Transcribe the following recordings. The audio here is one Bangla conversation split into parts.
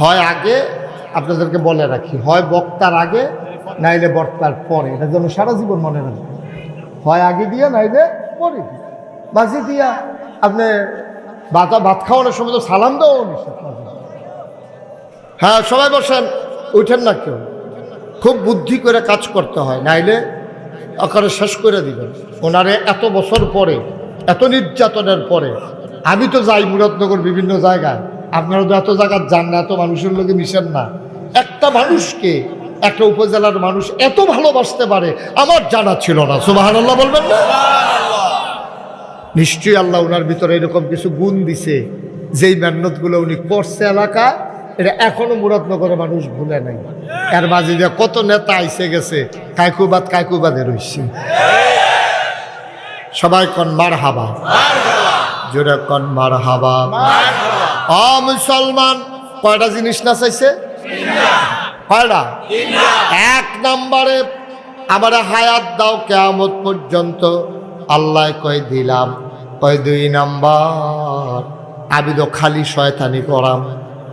হয় আগে, আপনাদেরকে বলে রাখি, হয় বক্তার আগে, নাইলে বক্তার পরে। এটা যেন সারা জীবন মনে রাখবেন। হয় আগে দিয়া, নাইলে পরে। মাঝে দিয়া আপনি ভাত ভাত খাওয়ানোর সময় তো সালাম দেওয়া হ্যাঁ সবাই বসেন। উঠেন না কেউ। খুব বুদ্ধি করে কাজ করতে হয়, নাইলে আকারে শেষ করে দিবেন। ওনারে এত বছর পরে, এত নির্যাতনের পরে, আমি তো যাই মুরাদনগর বিভিন্ন জায়গায়। আপনারা তো এত জায়গায় যান না এত মানুষের লোকে মিশেন না। একটা মানুষকে একটা উপজেলার মানুষ এত ভালোবাসতে পারে আমার জানা ছিল না। সুবাহান আল্লাহ বলবেন না? নিশ্চয়ই আল্লাহ ওনার ভিতরে এরকম কিছু গুণ দিছে যেই মেহনতগুলো উনি করছে এলাকা এটা এখনও মুরাদনগরের মানুষ ভুলে নাই। এর মাঝে যে কত নেতা আইসে গেছে কাইকুবাদ কাইকুবাদে রইছে। সবাই কন মার হাবা জোরে কন মার হাবা মুসলমান, কয়টা জিনিস না চাইছে? কয়টা? এক নম্বরে, আমার হায়াত দাও, কেয়ামত পর্যন্ত আল্লাহ কয় দিলাম। কয় দুই নাম্বার, আমি তো খালি শয়তানি করাম,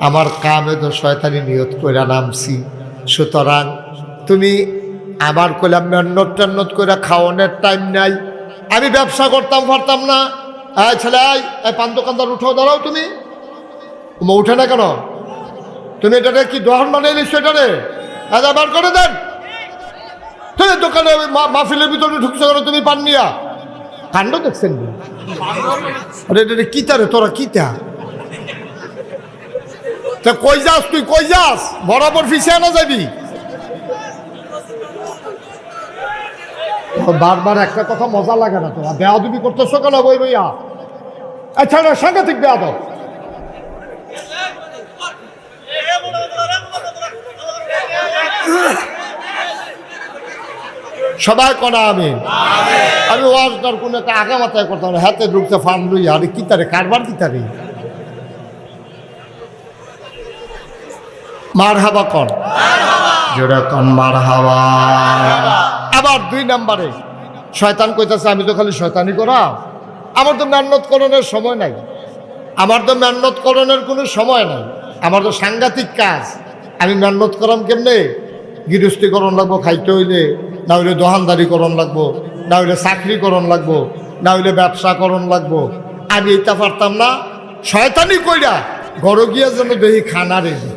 আমার কামে তো শয়তানি নিয়ত করে নামছি। সুতরাং তুমি আমার কইলাম মেহনত টেন্নত করে খাওয়ানোর টাইম নাই। আমি ব্যবসা করতাম পারতাম না। এই ছেলে এই পান দোকানদার, উঠো, দাঁড়াও তুমি। উমা উঠে না কেন? তুমি এটাকে কি দহন বানাইলে সেটারে আচ্ছা বার করে দেন। তুমি দোকানে মাহফিলের ভিতরে ঢুকছো কেন? তুমি পান নিয়া। কাণ্ড দেখছেন? আরে এটা কিতারে তোরা? কিতা তা? কই যাস তুই? কই যাস? বরাবর ফিসে না যাবি। বারবার একটা কথা মজা লাগে না তোরা বেয়াদবি করতেছো কেন বই বইয়া? আচ্ছা সাংঘাতিক বেয়াদব। সবাই করা আমি। আমি ওয়াজ তার কোনো একটা আগা মাথায় করতাম না হাতে ঢুকতে ফান লই আরে কি তারে কারবার কি তারে মার হাবা কন। জোরে কন মার হাওয়া আবার দুই নম্বরে শয়তান কইতাছে আমি তো খালি শয়তানি করা। আমার তো মেহনত করণের সময় নাই। আমার তো মেহনত করণের কোনো সময় নাই। আমার তো সাংঘাতিক কাজ। আমি মেহনত করাম কেমনে? গৃহস্থী করণ লাগবো, খাইতে হইলে। না হইলে দোকানদারি করণ লাগবো, না হইলে চাকরি করণ লাগবো, না হইলে ব্যবসা করণ লাগবো। আমি এটা পারতাম না, শয়তানি কইরা ঘর গিয়া যেন দেখি খানা রেডি।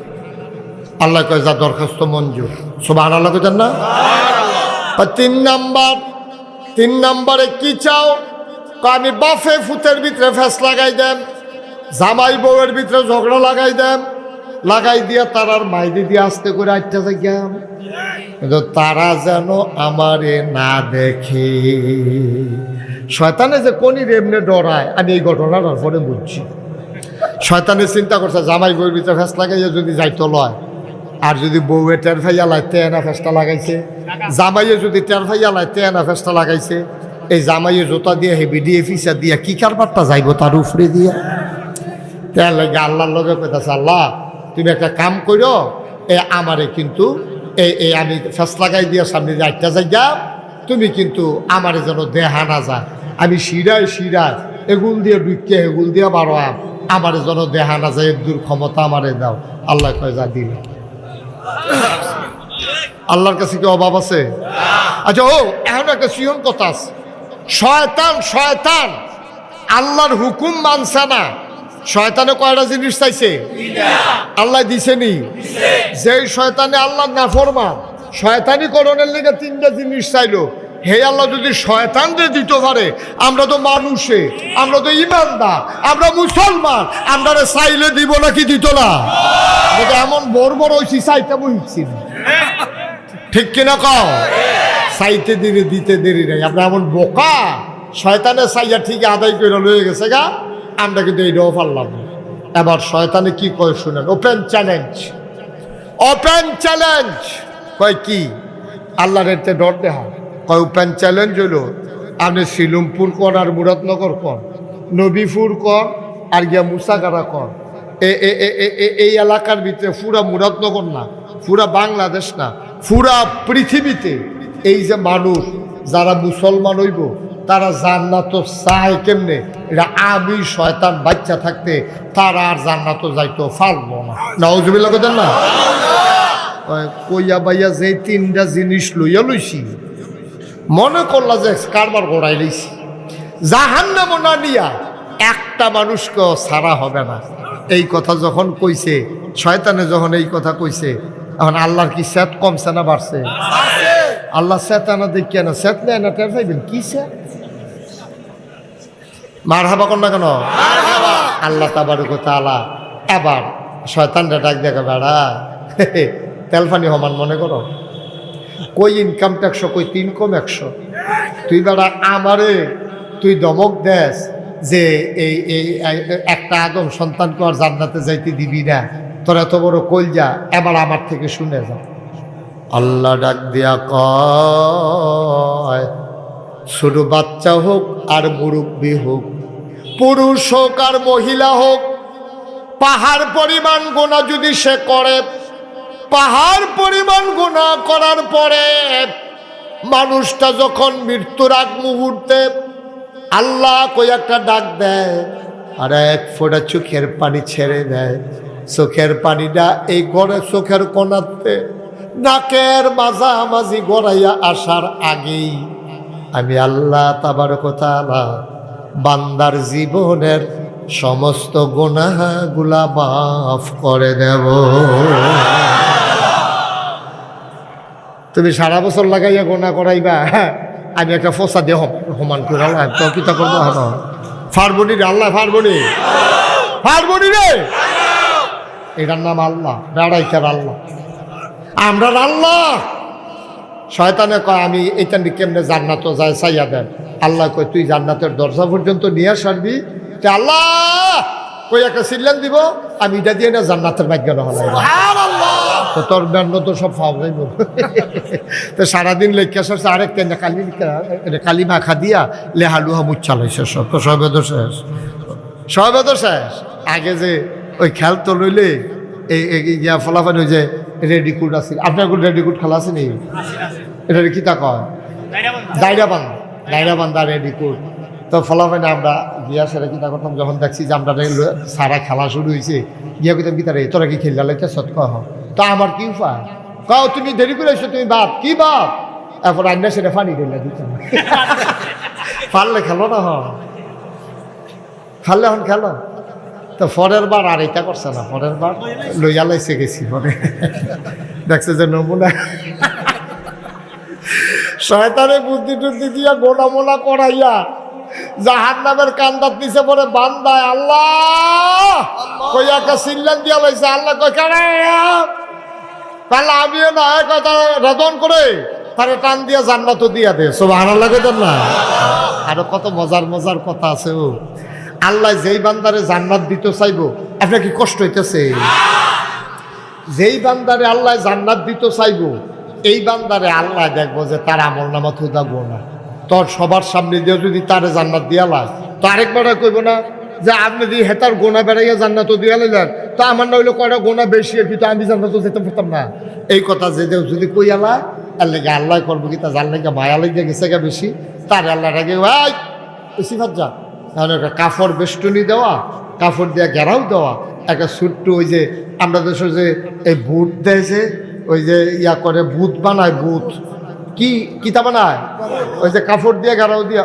আল্লাহ কয়, যা দরখাস্ত মঞ্জুর। সোবাহ আল্লাহ কইতেন না? তিন নাম্বার, তিন নাম্বারে কি চাও? আমি বাফে ফুতের ভিতরে ফেস লাগাই দেন, জামাই বউয়ের ভিতরে ঝগড়া লাগাই দেন লাগাই দিয়া তারার মাইদি দিয়ে আস্তে করে আটটা যাইয়াম কিন্তু তারা যেন আমারে না দেখে। শয়তানে যে কোনি এমনি ডরায়, আমি এই ঘটনাটার পরে বুঝছি। শয়তানে চিন্তা করছে, জামাই বউয়ের ভিতরে ফেস লাগাইয়া যদি যাইতো লয়, আর যদি বউয়ে টের ফাইয়া লাই তেনা ফেসটা লাগাইছে। জামাইয়ে যদি টের ফাইয়া লাই তেনা ফেসটা লাগাইছে। এই জামাইয়ে জোতা দিয়ে, হেবি দিয়ে ফিসা দিয়া, কি কারবারটা যাইব তার উপরে দিয়া। তার লাগে আল্লাহর লগে কইতাছে, আল্লাহ তুমি একটা কাম করো এ আমারে কিন্তু এই এই আমি ফেস লাগাই দিয়া সামনে যে আটটা যাইয়া তুমি কিন্তু আমারে যেন দেহা না যায়। আমি শিরায় শিরায় এগুল দিয়ে ডুইকে এগুল দিয়ে বারো আম আমারে যেন দেহা না যায় দূর ক্ষমতা আমারে দাও। আল্লাহ কয় যা দিল। আল্লাহর কাছে কি অভাব আছে? আচ্ছা ও, এখন একটা সিয়ন কথা আছে। শয়তান শয়তান, আল্লাহর হুকুম মানছে না। শয়তানে কয়টা জিনিস চাইছে? আল্লাহ দিছেনি। যেই শয়তানে আল্লাহ নাফরমা শয়তানি করণের লেগে তিনটা জিনিস চাইলো। হে আল্লাহ যদি শয়তানরে দিতে পারে আমরা তো মানুষে আমরা তো ইমানদার আমরা মুসলমান আমরা চাইলে দিব নাকি দিত না? এমন বড় বড় হয়েছি চাইতে বইছি ঠিক কিনা কও? চাইতে দেরি দিতে দেরি নাই। আমরা এমন বোকা শয়তানের চাইয়া ঠিক আদায় করে লয়ে গেছে গা। আমরা কিন্তু এইটাও পারলাম না। এবার শয়তানে কি কয় শুনেন? ওপেন চ্যালেঞ্জ ওপেন চ্যালেঞ্জ কয় কি? আল্লাহর এতে ডর দেহা। কয় ওপেন চ্যালেঞ্জ হলো আপনি শিলুমপুর কর আর মুরাদনগর কর, নবীপুর কর আর গিয়া মুসাগারা কর। এই এলাকার ভিতরে পুরা মুরাদনগর না, পুরা বাংলাদেশ না, পুরা পৃথিবীতে এই যে মানুষ, যারা মুসলমান হইব তারা জান্নাত চায় কেমনে? এটা আমি শয়তান বাচ্চা থাকতে তারা আর জান্নাত যাইতো পারব না। নওজুবিল্লা কোথায় না? কইয়া বাইয়া যে তিনটা জিনিস লইয়া লইছি মনে করলা যে কারবার গোড়াই লইছি। জাহান্নাম না নিয়া একটা মানুষকে সারা হবে না। এই কথা যখন কইছে শয়তানে যখন এই কথা কইছে এখন আল্লাহর কি স্যাত কমছে না বাড়ছে? আল্লাহ স্যাত আনা দেখিয়া না স্যাত নেয় না টের কি স্যাত মার হাবা কর না কেন? আল্লাহ তাবারুক তালা এবার শয়তানটা ডাক দেখা বেড়া তেলফানি সমান মনে করো। কই ইনকাম ট্যাক্স কই তিন কম একশো তুই বেড়া আমারে তুই দমক দেস যে এই এই এই- একটা আদম সন্তানকে আর জান্নাতে যাইতে দিবি না। তোর এত বড় কইল যা এবার আমার থেকে শুনে যা। আল্লাহ ডাক দিয়া কয় ছোট বাচ্চা হোক আর মুরব্বী হোক পুরুষ হোক আর মহিলা হোক, পাহাড় পরিমাণ গোনা যদি সে করে, পাহাড় পরিমাণ গোনা করার পরে মানুষটা যখন মৃত্যুর আগ মুহূর্তে আল্লাহ কই একটা ডাক দেয়, আর এক ফোঁটা চোখের পানি ছেড়ে দেয়। চোখের পানিটা এই গড়ে চোখের কোনাতে, নাকের মাঝামাঝি গড়াইয়া আসার আগেই আমি আল্লাহ তাবার কথা বান্দার জীবনের সমস্ত গুনাহগুলা মাফ করে দেব। তুমি সারা বছর লাগাইয়া গোনা করাইবা হ্যাঁ, আমি একটা ফসা দিয়ে সমান করে আল্লাহ তো করব ফারবনি রে আল্লাহ ফারবনি ফারবনি রে। এটার নাম আল্লাহ বেড়াইকার আল্লাহ। আমরা আল্লাহ। শয়তানে কয় আমি নিয়ে কেমনে জান্নাত যায় চাইয়া দেন। আল্লাহ কয় তুই জান্নাতের দরজা পর্যন্ত নিয়ে সারবি তে আল্লাহ কই একটা সিল্লান দিব আমি এটা দিয়ে না জান্নাতের ভাগ্য নহলাই তো তোর ব্যান্ড তো সব ফাও যাইব। তো সারাদিন লেখা শেষ আরেক কেন কালি কালি মাখা দিয়া লেহালুহা মুচ চালাইছে সব। তো সবে তো শেষ। সবে তো শেষ। আগে যে ওই খেল তো লইলে এই ইয়া ফলাফল ওই যে রেডিকুড আছে। আপনার কোন রেডিকুড খেলা আছে নি? এটা কি তা কয়? দাইরা বান দাইরা বান্দা রেডিকুড তো ফলাফল আমরা গিয়া সেটা কিতা করতাম, যখন দেখছি যে আমরা সারা খেলা শুরু হয়েছে গিয়া কিতাম কিতা রে, তোরা কি খেললা লাইতে সৎ কহ? তা আমার কি উপায়? কাও, তুমি দেরি করে এসো, তুমি বাপ কি বাপ এরপর আন্না সেটা ফানি দিলে দিতাম পারলে খেলো না হ ফাললে এখন খেলো। তো পরের বার আর এটা করছে না, পরের বার লইয়া লাইছে গেছি পরে। দেখছে যে নমুনা। শয়তানে বুদ্ধি টুদ্ধি দিয়া গোনা মোনা করাইয়া জাহান নামের কান্দাত নিচে পরে বান্দায় আল্লাহ কইয়া একটা সিল্লান দিয়া লাইছে। আল্লাহ কই তাহলে আমিও না কথা রেদন করে? তারে টান দিয়া জান্নাতও দিয়া দে। সব আনার লাগে না? আরও কত মজার মজার কথা আছে ও। আল্লাহ যেই বান্দারে জান্নাত দিতে চাইব, আপনার কি কষ্ট হইতেছে? যেই বান্দারে আল্লাহ জান্নাত দিতে চাইব এই বান্দারে আল্লাহ দেখব যে তার আমল নামা থুদা গোনা তোর সবার সামনে দিয়ে যদি তারে জান্নাত দিয়ালা তো আরেকবার কইব না যে আপনি যদি হেতার গোনা বেড়াইয়া জান্নাতও দিয়া লাইলেন, তো আমার না হইলে কয়টা গোনা বেশি আর কি তো আমি জান্নাতও যেতে পারতাম না। এই কথা যে যদি কইয়ালা আর লেগে আল্লাহ করব কি তা জানলে মায়া লেগে গেছে গা বেশি। তার আল্লাহ রাগে ভাই সিফাত যা। তাহলে একটা কাপড় বেষ্টনী দেওয়া কাপড় দিয়া ঘেরাও দেওয়া, একটা ছোট্ট ওই যে আমরা দেশের যে এই বুট দেয় যে ওই যে ইয়া করে বুট বানায় বুট কি কিতা বানায়? ওই যে কাপড় দিয়ে ঘেরাও দিয়া।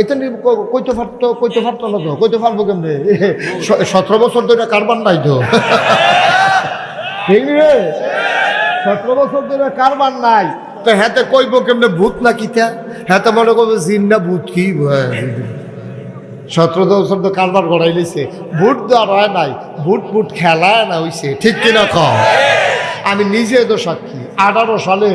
এটা কইতে পারতো কইতে পারতো না তো? কইতে পারব কেমনে? সতেরো বছর ধরে কারবার নাই তো? ঠিক রে? সতেরো বছর ধরে কারবার নাই। তো হ্যাঁ কইব কেমনে ভূত না কিতা হ্যাঁ মনে করব জিন না ভূত কি। সতেরো বছর তো কারবার গড়াই লইছে। ভোট তো আর হয় নাই। ভোট ভোট খেলায় না হইছে। ঠিক কিনা কম আমি নিজে তো সাক্ষী। আঠারো সালে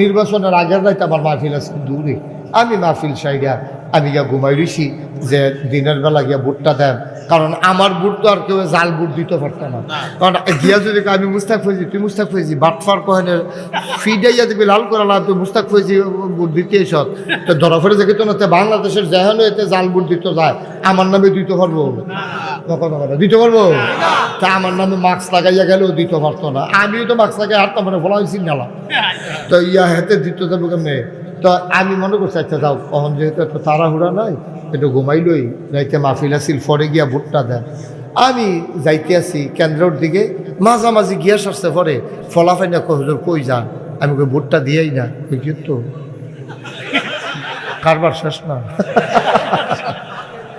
নির্বাচনের আগের রাইতে আমার মাহফিল আছে দূরে। আমি মাহফিল সাইডা, আমি গিয়া ঘুমাই রইছি যে দিনের বেলা গিয়া ভুট্টা দেন। কারণ আমার বুট তো আর কেউ জাল বুট দিতে পারতো না। কারণ গিয়া যদি আমি মুস্তাক ফৈজি তুই মুস্তাক ফৈজি বাটফার কহেনের ফিডাইয়া দিবি লাল করালা তুই মুস্তাক ফৈজি বুট দিতে এসব তো ধরা ফেলে দেখে তো না তে বাংলাদেশের যেহেন এতে জাল বুট দিতে যায় আমার নামে দিতে পারব। দিতে পারব। তা আমার নামে মাস্ক লাগাইয়া গেলেও দিতে পারতো না। আমিও তো মাস্ক লাগাই হাঁটতাম মানে বলা হয়েছি নালা তো ইয়া হেতে দিতে যাব কেমনে? তো আমি মনে করছি আচ্ছা যাও কখন যেহেতু এত তাড়াহুড়া নাই একটু ঘুমাইলই যাইতে মাহফিল আসিল পরে গিয়া ভোটটা দেন। আমি যাইতে আছি কেন্দ্রের দিকে, মাঝামাঝি গিয়া আসছে পরে ফলাফাই না হুজুর, কই যান? আমি কই, ভোটটা দিয়েই না। কই কিন্তু কারবার শেষ না।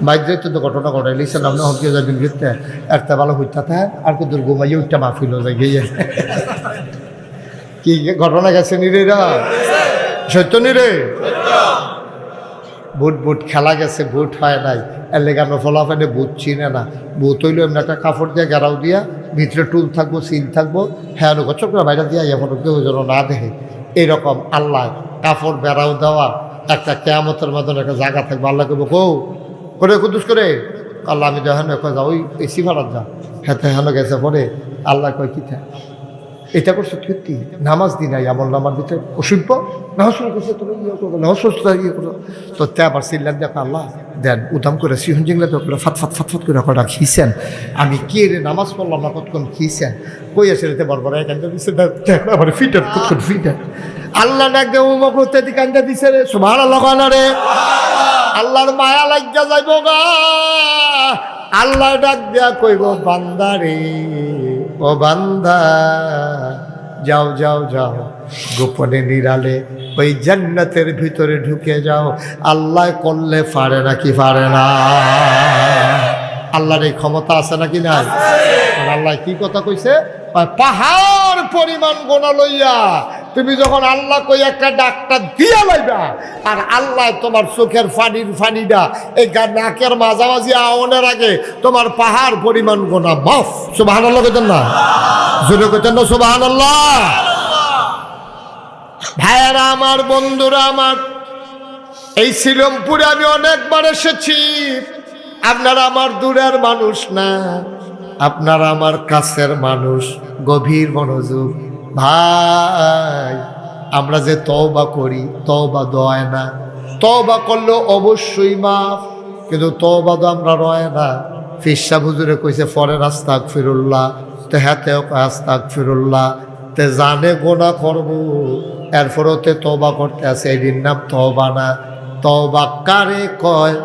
মাইদ্রে তো ঘটনা ঘটাই লিখছে নাম না যাবেন গিয়ে একটা ভালো হইতা থাকে আর কিন্তু ঘুমাইয়ে উঠটা মাহফিল হয়ে গিয়ে। কি ঘটনা গেছে নি রে সত্য নি বুট বুট খেলা গেছে বুট হয় নাই। আমরা ফলাফানে বুট চিনে না। বুট হইল এমনি একটা কাপড় দিয়ে গেরাও দিয়া, ভিতরে টুল থাকব, সিল থাকব হ্যাঁ গচ্ছ করে বাইরে দিয়া এমন কেউ যেন না দেখে। এইরকম আল্লাহ কাপড় বেড়াও দেওয়া একটা কেয়ামতের মতন একটা জায়গা থাকবে। আল্লাহ কেবো কৌ করে কুদুস করে? আল্লাহ আমি দেখেন কয় যা ওই ভাড়ার যা হ্যাঁ হেন গেছে পরে, আল্লাহ কয়, কি থাকে এটা করছ সত্যি নামাজ দি নাই আমল নামার ভিতরে অসভ্য? শুরু করছে তুমি ইয়ে ইয়ে করো। তো তে আবার সিল্লান দেখো, আল্লাহ, দেন উদাম করে সিহন জিংলা তো করে ফাত ফাত ফাত ফাত করে কটা খিছেন। আমি কি রে নামাজ পড়লাম না কতক্ষণ খিছেন? কই আছে রে বড় বড় এখানটা দিচ্ছে আবার ফিটার কতক্ষণ ফিটার আল্লাহ ডাক দে উমক হতে দি কান্দা দিছে রে সুভার আল্লাহ রে। আল্লাহর মায়া লাগিয়া যাইব গা। আল্লাহ ডাক দিয়া কইব বান্দারে ও বান্দা, যাও যাও যাও। গোপনে নিরালে ওই জান্নাতের ভিতরে ঢুকে যাও। আল্লাহ করলে পারে নাকি পারে না? আল্লাহর এই ক্ষমতা আছে নাকি নাই? আল্লাহ কি কথা কইছে? পাহাড়! পরিমাণ গোনা লইয়া তুমি যখন আল্লাহ কই একটা ডাক্তার দিয়া লইবা, আর আল্লাহ তোমার চোখের ফানির ফানিটা এই নাকের মাঝামাঝি আওনের আগে তোমার পাহাড় পরিমাণ গোনা মাফ। সুবাহান আল্লাহ কইতেন না? জোরে কইতেন না সুবাহান আল্লাহ ভাইয়ারা আমার, বন্ধুরা আমার, এই শ্রীরামপুরে আমি অনেকবার এসেছি। আপনারা আমার দূরের মানুষ না। আপনারা আমার কাছের মানুষ, গভীর মনোযোগ। ভাই, আমরা যে তওবা করি, তওবা দয় না। তওবা করলেও অবশ্যই মাফ, কিন্তু তওবা তো আমরা রয় না। ফিসা হুজুরে কইছে ফরে রাস্তাক ফিরুল্লাহ তে হাতেও আস্তাক ফিরুল্লাহ তে জানে গোনা করব। এরপরও তে তবা করতে আছে এটির নাম তবা না। তবা কারে কয়?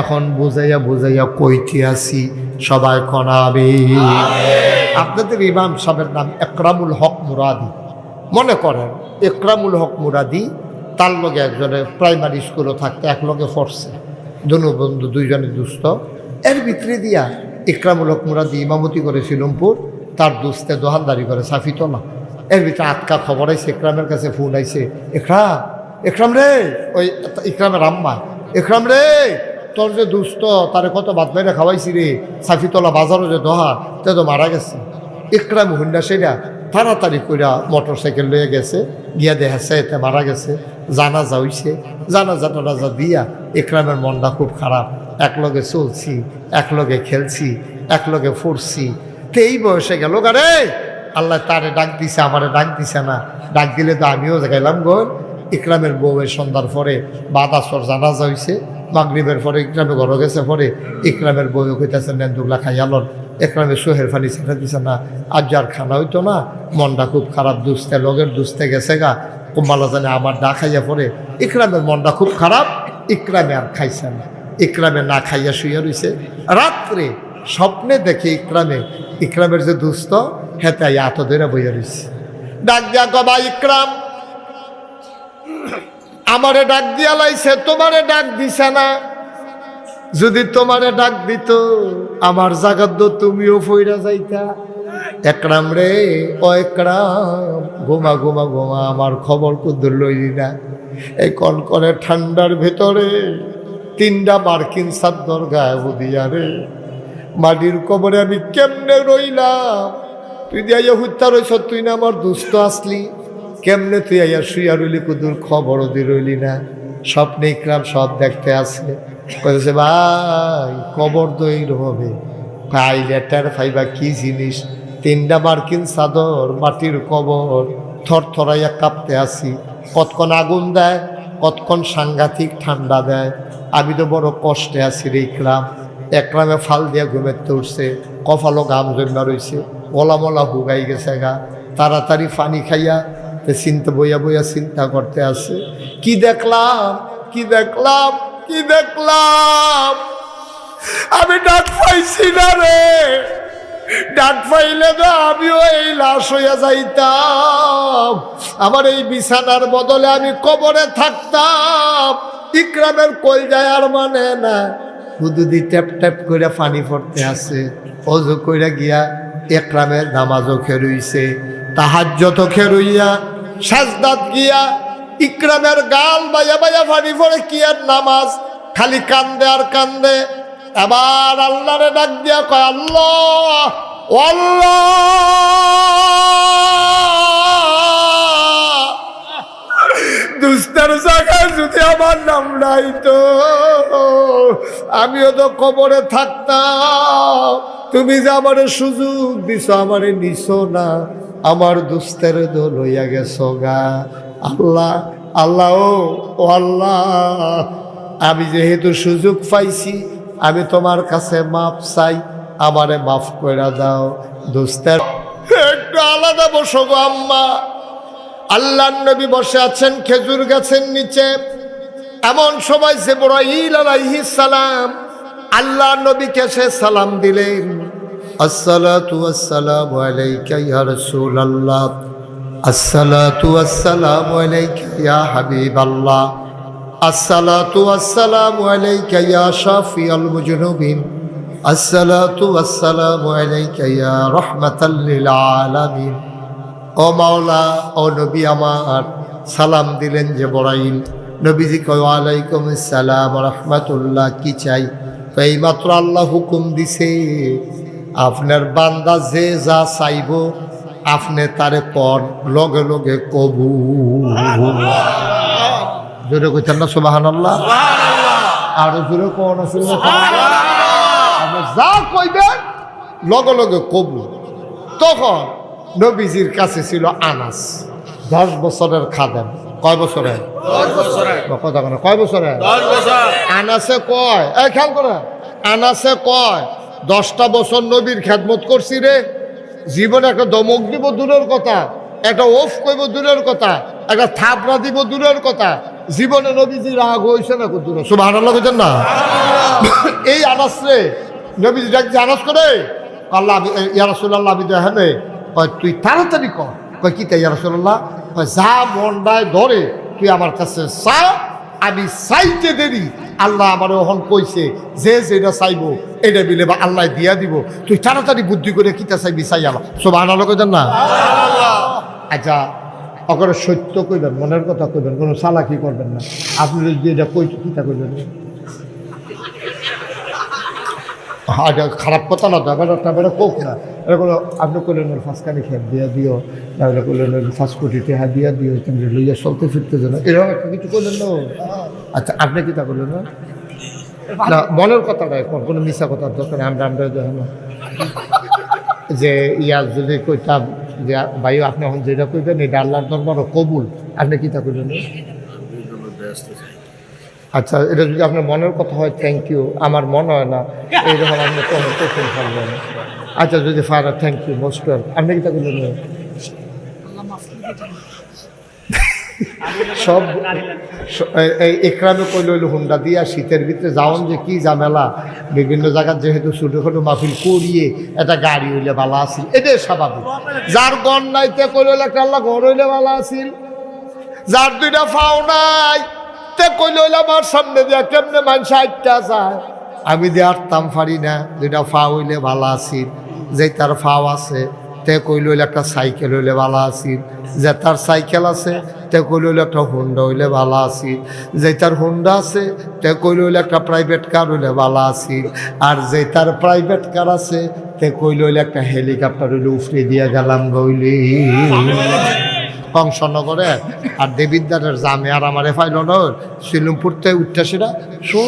এখন বুঝাইয়া বুঝাইয়া কইতে আসি সবাই কনাবে আপনাদের ইমাম সাহেবের নাম একরামুল হক মুরাদি। মনে করেন একরামুল হক মুরাদি তার লগে একজনে প্রাইমারি স্কুলও থাকতে এক লগে পড়ছে। দুনু বন্ধু দুইজনে দুস্থ এর ভিতরে দিয়া ইকরামুল হক মুরাদি ইমামতি করে শিলমপুর তার দুস্তে দোহানদারি করে সাফিতলা এর ভিতরে আটকা খবর আইছে ইকরামের কাছে ফোন আইছে ইকরাম একরাম রে ওই ইকরামের আম্মা একরাম রে তোর যে দুস্থ তারে কত ভাত বাইরে খাওয়াইছি রে? সাফিতলা বাজারও যে দোহা তে তো মারা গেছে। ইকরাম হুন্ডা সেটা তাড়াতাড়ি কইরা মোটর সাইকেল লয়ে গেছে, গিয়া দেখাচ্ছে এতে মারা গেছে, জানাজা হইছে। জানাজা টানাজা দিয়া ইকরামের মনটা খুব খারাপ। একলগে চলছি, একলগে খেলছি, একলগে ফুরছি। তো এই বয়সে গেল গারে আল্লাহ তারে ডাক দিছে, আমারে ডাক দিছে না। ডাক দিলে তো আমিও গেলাম গোল ইকরামের বউয়ের সন্ধ্যার পরে বাদাসর জানাজা হইছে। মাগরিবের পরে ইকরামে ঘর গেছে, পরে ইকরামের বই কইতেছে, নেন দুগলা খাইয়ালন একরামে সোহের ফানি ছেড়ে দিছে, না আর যার খানা হইতো না, মনটা খুব খারাপ, দুস্তে, লগের দুস্তে গেছে গা। কুম্বালা জানে আমার না খাইয়া পরে ইকরামের মনটা খুব খারাপ, ইকরামে আর খাইছে না। ইকরামে না খাইয়া শুয়ে রইছে। রাত্রে স্বপ্নে দেখে ইকরামে, ইকরামের যে দুস্থ হেতে এত ধরে বইয়া রইছে। ডাক দিয়া কবা, ইকরাম! আমারে ডাক দিয়া লাইছে, তোমারে ডাক দিছে না। যদি তোমারে ডাক দিত, আমার জাগাত তুমিও ফইরা যাইতা। একরাম রে, ও একরাম ঘুমা ঘুমা ঘুমা, আমার খবর কুদ্দুর লইলি না। এই কনকনে ঠান্ডার ভেতরে তিনটা মার্কিন সাদ্দর গায়ে বুদিয়া রে। মাটির কবরে আমি কেমনে রইলাম? তুই দিয়া হত্যা রইছ, তুই না আমার দুস্থ আসলি। কেমনে তুই আইয়া শুইয়া রইলি কুদুর খবরও দি রইলি না? স্বপ্নে ইকরাম সব দেখতে আসে কয়েছে ভাই, কবর দইর হবে ভাই, লেটার ফাইবা কি জিনিস? তিনটা মার্কিন চাদর, মাটির কবর থর থরাইয়া কাঁপতে আসি কতক্ষণ আগুন দেয়? কতক্ষণ সাংঘাতিক ঠান্ডা দেয়? আমি তো বড় কষ্টে আছি রে ইকরাম। একরামে ফাল দিয়া ঘুমেতে উঠছে কফালো গাম জমা রইছে। গলা মলা হুগাই গেছে গা। তাড়াতাড়ি পানি খাইয়া তে চিন্তা বইয়া বইয়া চিন্তা করতে আসে কি দেখলাম? কি দেখলাম? কি দেখলাম? আমি ডাক পাইছি না রে। ডাক পাইলে না আমিও এই লাশ হইয়া যাইতাম। আমার এই বিছানার বদলে আমি কবরে থাকতাম। ইকরামের কই যায় আর মানে না। হুদুদি ট্যাপ ট্যাপ করে পানি পড়তে আসে অজু কইরা গিয়া একরামের নামাজও খেরুইছে তাহাজ্যত খেরুইয়া সাজদাত গিয়া ইকরামের গাল বাইয়া বাইয়া পানি পড়ে কি আর নামাজ? খালি কান্দে আর কান্দে। আবার আল্লাহরে ডাক দিয়া কয়, আল্লাহ আল্লাহ! যদি আমার নাম নাই তো আমিও তো কবরে থাকতাম। তুমি যে আমার সুযোগ দিছ, আমারে নিছ না। আমার দুস্তের দোল হইয়া গেছো গা। আল্লাহ আল্লাহ ও আল্লাহ, আমি যেহেতু সুযোগ পাইছি, আমি তোমার কাছে মাপ চাই, আমারে মাফ করে দাও, দোস্তের। একটু আলাদা বসো গো আম্মা। আল্লাহ নবী বসে আছেন, খেজুর গাছের নিচে। এমন সময় যে বড়াইল আলাইহিস সালাম আল্লাহ নবীকে সে সালাম দিলেন। আসসালাতু আসসালামু আলাইকা আসসালাতু আসসালামু আলাইকা ইয়া হাবিবাল্লাহ। আসসালাতু আসসালামু আলাইকা ইয়া শাফিয়াল মুজনুবিন। আসসালাতু আসসালামু আলাইকা ইয়া রাহমাতাল লিল আলামিন। ও মাওলা, ও নবী আমার, সালাম দিলেন যে বড়াইল। নবীজি কয় আলাইকুম রহমতুল্লাহ, কি চাই? তো এইমাত্র আল্লাহ হুকুম দিছে। আপনার বান্দা যে যা চাইব আপনি তারে পর লগে লগে কবু জোরে কইতেন না সুবাহান আল্লাহ আরও জোরে কোন যা কইবেন লগে লগে কবু তখন নবীজির কাছে ছিল আনাস। দশ বছরের খাদেম। কয় বছরের বা কথা কেন কয় বছরের আনাসে কয়? এই খেয়াল করে আনাসে কয়? দশটা বছর নবীর খেদমত করছি রে। জীবনে একটা দমক দিব দূরের কথা একটা ওফ কইব দূরের কথা একটা থাপড়া দিব দূরের কথা। জীবনে নবীজি রাগ হয়েছে না দূরে? সুবাহ কইতেন না? এই আনাস রে নবীজি ডাক আনাস করে আল্লাহ আমি ইয়ারসুল্লাহ আমি কয় তুই তাড়াতাড়ি কর কয় কি তাই রসল্লাহ কয় যা মন্ডায় ধরে তুই আমার কাছে চা আমি চাইতে দেরি। আল্লাহ আমার ওহন কইছে যে যেটা চাইব এটা বিলে বা আল্লাহ দিয়া দিব। তুই তাড়াতাড়ি বুদ্ধি করে কিতা চাইবি চাই আল্লাহ। সব আনালো কইতেন না আচ্ছা অকরে সত্য কইবেন মনের কথা কইবেন কোনো চালাকি করবেন না। আপনি যদি এটা কই কিতা কইবেন? হ্যাঁ খারাপ কথা না তো দাবার টাবার কোক না? এটা কোনো আপনি করলেন ফাঁসকানি খেপ দিয়া দিও তাহলে করলেন ফাঁস কোটি টেহা দিয়া দিও তুমি লইয়া চলতে ফিরতে যেন এরকম একটা কিছু করলেন না আচ্ছা আপনি কি তা করলেন না না মনের কথাটা এখন কোনো মিশা কথার দরকার আমরা আমরা দেখেন যে ইয়া যদি কইতাম যে ভাই আপনি এখন যেটা কইবেন এটা আল্লাহর দরবার কবুল। আপনি কি তা করলেন আচ্ছা এটা যদি আপনার মনের কথা হয় থ্যাংক ইউ আমার মনে হয় না এইরকম আপনি কোনো কোশ্চেন পারবেন আচ্ছা যদি father thank you most welcome আপনি কি তা করলেন সব এই- একরামে কইল হইল হুন্ডা দিয়া শীতের ভিতরে যাওন যে কি ঝামেলা। বিভিন্ন জায়গার যেহেতু ছোটোখাটো মাহফিল করিয়ে একটা গাড়ি হইলে ভালো আছিল। এটাই স্বাভাবিক। যার গণ নাইতে কইল হইলে একটা আল্লাহ ঘর হইলে ভালো আছিল। যার দুইটা ফাও নাই তে কইল হইলে আমার সামনে দিয়া কেমনে মানুষ আটটা যায়। আমি দিয়ে আটতাম পারি না দুইটা ফাও হইলে ভালো আছিল। যে তার ফাও আছে, তে কইল হইলে একটা সাইকেল হইলে ভালো আছিল যে তার সাইকেল আছে, তে কই লইলে একটা হুন্ডা হইলে ভালো আছিল যে তার হুন্ডা আছে, তে কইল হইলে একটা প্রাইভেট কার হইলে ভালো আছিল আর যে তার প্রাইভেট কার আছে, তে কই লইলে একটা হেলিকপ্টার হইলে উফরে দিয়া গেলাম গইলি। কংসনগরে আর দেবিদ্দারের জামে আর আমার ফাইল শিলুমপুরতে উঠতে সেটা সু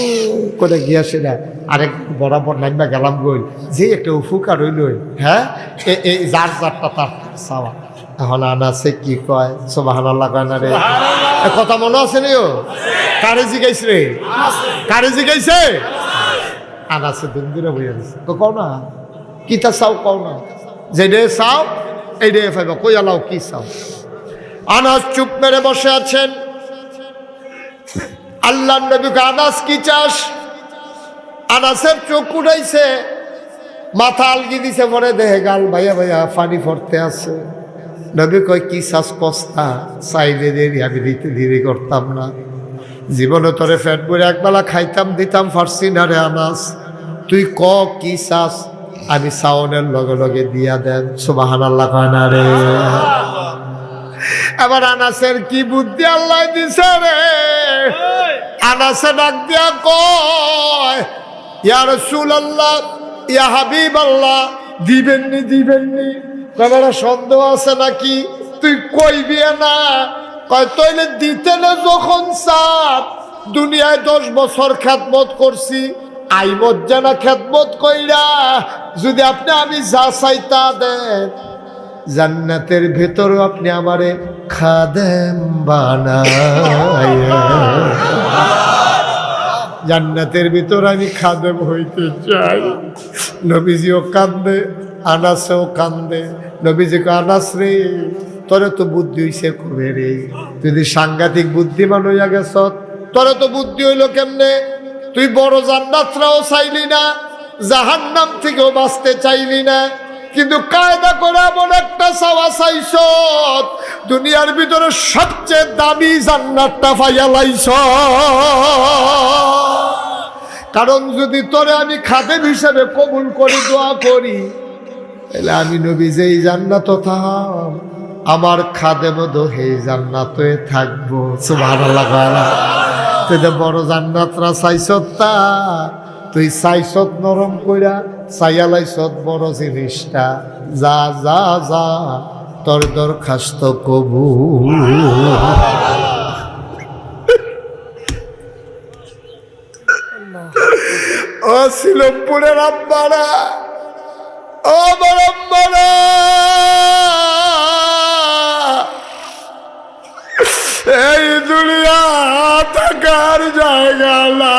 করে গিয়া সেটা। আরেক বরাবর নাইবা গেলাম গইল যে একটা উফুকার হইল হ্যাঁ? এই যার যারটা তার চাওয়া। এখন আনাছে কি কয়? সোবাহান আল্লাহ কয় না রে? এ কথা মনে আছে নি ও? কারে জিগাইছে রে? কারে জিগাইছে? আনাছে দিন দিনে বইয়া দিছে। তো কও না কিতা চাও কও না? যেটা চাও এইটাই ফাইবা কই আলাও কি চাও? আনাস চুপ মেরে বসে আছেন। আল্লাহ নবীকে আনাস কি চাস? আনাসের চোখ উঠাইছে, মাথা আলগি দিছে, পরে দেহে গাল ভাইয়া ভাইয়া পানি পড়তে আছে। নবী কয়, কি শ্বাস কস্তা? চাইলে দেরি, আমি দিতে দেরি করতাম না। জীবনে তোরে ফ্যাট করে একবেলা খাইতাম, দিতাম, ফার্সি না রে আনাস। তুই ক, কি চাস? আমি সাউনের লগে লগে দিয়া দেন। সুবাহান আল্লাহ কয় না রে। এবার আনাসের কি বুদ্ধি আল্লাহ দিছে রে? আনাসে ডাক দিয়া কয় ইয়া রসুল আল্লাহ ইয়া হাবিব আল্লাহ দিবেননি। দিবেননি কয়বার সন্দেহ আছে নাকি? তুই কইবি না? কয় তৈলে দিতে না যখন চাপ। দুনিয়ায় দশ বছর খ্যাতমত করছি আইমত জানা খ্যাতমত কইরা। যদি আপনি আমি যা চাই তা দেন। জান্নাতের ভেতরও আপনি আমারে খাদেম জান্নাতের ভিতর আমি খাদেম হইতে চাই। নবীজিও কান্দে, আনাসেও কান্দে। নবীজিকে আনাস রে, তোরে তো বুদ্ধি হইছে কবে রে? যদি সাংঘাতিক বুদ্ধিমান হইয়া গেছ, তোরে তো বুদ্ধি হইল কেমনে? তুই বড় জান্নাতরাও চাইলি না, জাহান্নাম থেকেও বাঁচতে চাইলি না। কিন্তু কায়দা করে এমন একটা চাওয়া চাইছ দুনিয়ার ভিতরে সবচেয়ে দামি জান্নাতটা পাইয়া লাইছ। কারণ যদি তোরে আমি খাদেম হিসেবে কবুল করি, দোয়া করি, তাহলে আমি নবী যেই জান্নাত থাম, আমার খাদেম দোহে জান্নাতে থাকব। সুভান তুই তো বড় জান্নাতরা চাইছত তা, তুই চাইছত নরম কইরা চাইয়ালাইছত বড় জিনিসটা। যা যা যা তোর দরখাস্ত কবু ও শিলমপুরের আব্বারা। ও আব্বারা। এই দুনিয়া থাকার জায়গা না।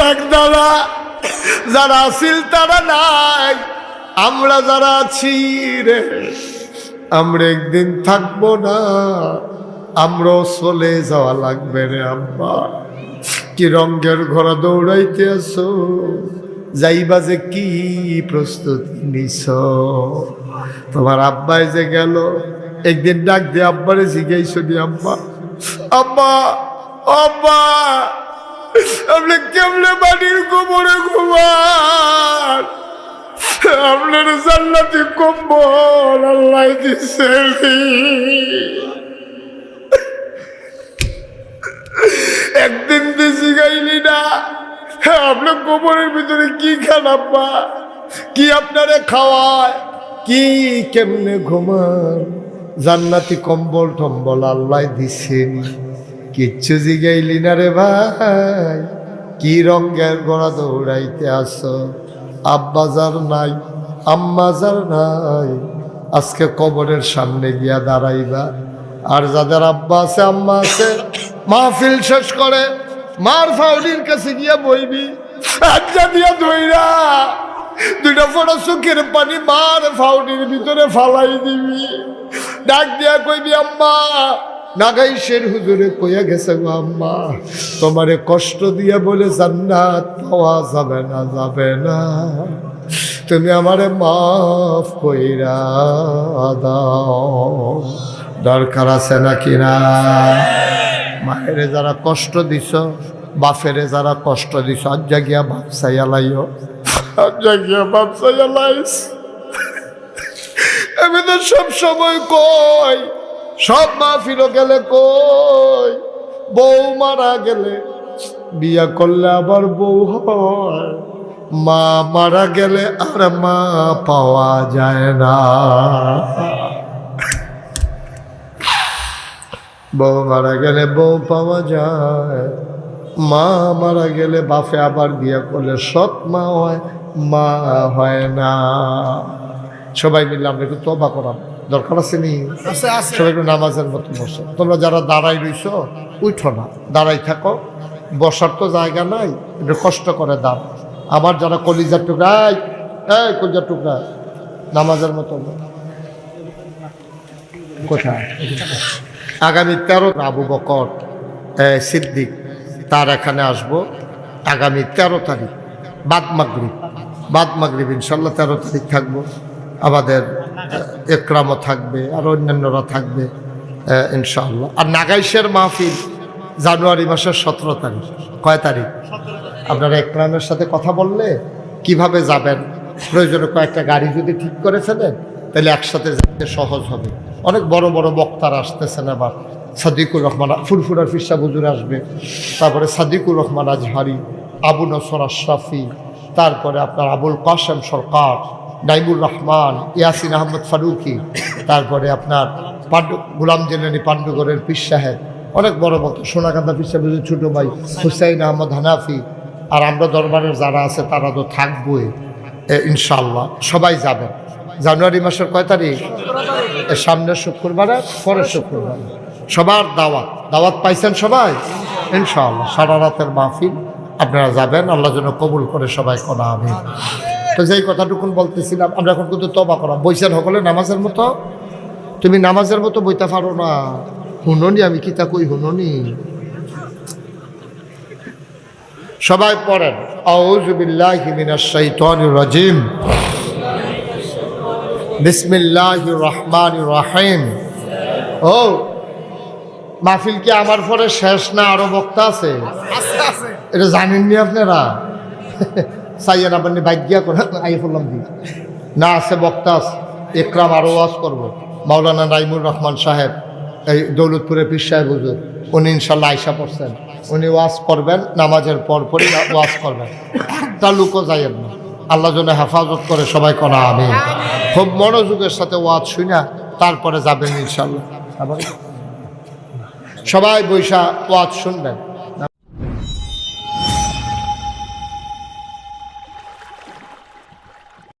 থাকতা না যারা আসিল তারা নাই। আমরা যারা আছি রে, আমরা একদিন থাকব না। আমরাও চলে যাওয়া লাগবে রে আব্বা। কি রঙের ঘোড়া দৌড়াইতে আসো যাইবা যে কি প্রস্তুতি নিছ? তোমার আব্বাই যে গেল, একদিন ডাক দিয়ে আব্বারে জিজ্ঞাইছ দি আব্বা আব্বা আব্বা আপনি কেমনে বাড়ির গোবরে ঘুমান? আপনার জান্নাতি কম্বল আল্লাহ দিছে একদিন বেশি গাইলি না আপনার গোবরের ভিতরে কি খান আব্বা? কি আপনারে খাওয়ায়? কি কেমনে ঘুমান? জান্নাতি কম্বল টম্বল আল্লাহ দিছেন। কিচ্ছু জিগাইলি না রে ভাই। কি রঙের গড়া দৌড়াইতে আসো? আব্বাজার নাই আম্মাজার নাই। আজকে কবরের সামনে গিয়া দাঁড়াইবা। আর যাদের আব্বা আছে, আম্মা আছে, মাহফিল শেষ করে মার ফাউলির কাছে গিয়া বইবি। আজ্জা দিয়া ধইরা দুইটা ফোটা চোখের পানি মার ফাউলির ভিতরে ফালাই দিবি। ডাক দিয়া কইবি, আম্মা নাগাইশের হুজুরে কইয়া গেছে গো আম্মা, তোমারে কষ্ট দিয়া বলে জান্নাত পাওয়া যাবে না যাবে না। তুমি আমারে মাফ কইরা দাও। দরকার আছে নাকি না? মায়েরে যারা কষ্ট দিছ, বাপেরে যারা কষ্ট দিছ, আজ গিয়া বাপসাইয়া লাইও। আজ গিয়া বাপসাইয়া লাইস। আমি তো সব সময় কই সব মা মাহফিল গেলে কই? বউ মারা গেলে বিয়া করলে আবার বউ হয়। মা মারা গেলে আর মা পাওয়া যায় না। বউ মারা গেলে বউ পাওয়া যায়। মা মারা গেলে বাফে আবার বিয়ে করলে সৎ মা হয় মা হয় না। সবাই মিলে আমরা একটু তবা করাম। দরকার আছে নি? সবাই একটু নামাজের মতো বসো। তোমরা যারা দাঁড়াই রইছ উঠো না। দাঁড়াই থাকো। বসার তো জায়গা নাই একটু কষ্ট করে দাও আমার যারা কলিজার টুকরাই এই, কলিজার টুকরা নামাজের মতো কোথায়? আগামী তেরো আবু বকর সিদ্দিক তার এখানে আসব। আগামী তেরো তারিখ বাদ মাগরিব। বাদ মাগরিব ইনশাল্লাহ তেরো তারিখ থাকব। আমাদের একরামও থাকবে আর অন্যান্যরা থাকবে ইনশাআল্লাহ। আর নাগাইশের মাহফিল জানুয়ারি মাসের সতেরো তারিখ। কয় তারিখ? আপনারা একরামের সাথে কথা বললে কীভাবে যাবেন? প্রয়োজনে কয়েকটা গাড়ি যদি ঠিক করে ফেলেন, তাহলে একসাথে যেতে সহজ হবে। অনেক বড় বড় বক্তারা আসতেছেন আবার। সাদিকুর রহমান, ফুরফুরার ফিরসা বুজুর আসবে। তারপরে সাদিকুর রহমান আজহারি, আবু নসর আশরাফি, তারপরে আপনার আবুল কাসেম সরকার নাইমুর রহমান, ইয়াসিন আহমদ ফারুকি, তারপরে আপনার পাণ্ডু গুলাম জেলানি পাণ্ডুগড়ের পীর সাহেব, অনেক বড় বক্ত সোনাকান্দা পীর সাহেবের ছোটো ভাই, হুসাইন আহমদ হানাফি, আর আমরা দরবারের যারা আছে তারা তো থাকবোই ইনশাল্লাহ সবাই যাবেন। জানুয়ারি মাসের কয় তারিখ? সামনের শুক্রবারে, পরের শুক্রবারে। সবার দাওয়াত দাওয়াত পাইছেন সবাই? ইনশাআল্লাহ, সারা রাতের মাহফিল আপনারা যাবেন, আল্লাহ যেন কবুল করে সবাই করা আমি তো যেই কথাটুকুন বলতেছিলাম আমরা এখন কিন্তু তবা করা। বইছেন সকলে নামাজের মতো? তুমি নামাজের মতো বইতে পারো না। হুননি আমি কি তা কই হুননি সবাই পড়েন। আউযু বিল্লাহি মিনাশ শাইতানির রাজিম। বিসমিল্লাহির রহমানির রহিম। ও মাহফিল কি আমার পরে শেষ না আরও বক্তা আছে। এটা জানেননি আপনারা? সাইয়ান আপনি ভাগ্যা করে আই বললাম দি না, আছে, বক্তা একরাম আরও ওয়াজ করব। মাওলানা নাইমুর রহমান সাহেব, এই দৌলতপুরের পীর সাহেব হুজুর, উনি ইনশাল্লাহ আয়সা পড়ছেন। উনি ওয়াজ করবেন, নামাজের পর পরই ওয়াজ করবেন। তা লুকো যাইয়েন না। আল্লাহ যেন হেফাজত করে সবাই করা আমি খুব মনোযোগের সাথে ওয়াজ শুনা তারপরে যাবেন ইনশাল্লাহ সবাই বৈশা ওয়াজ শুনবেন।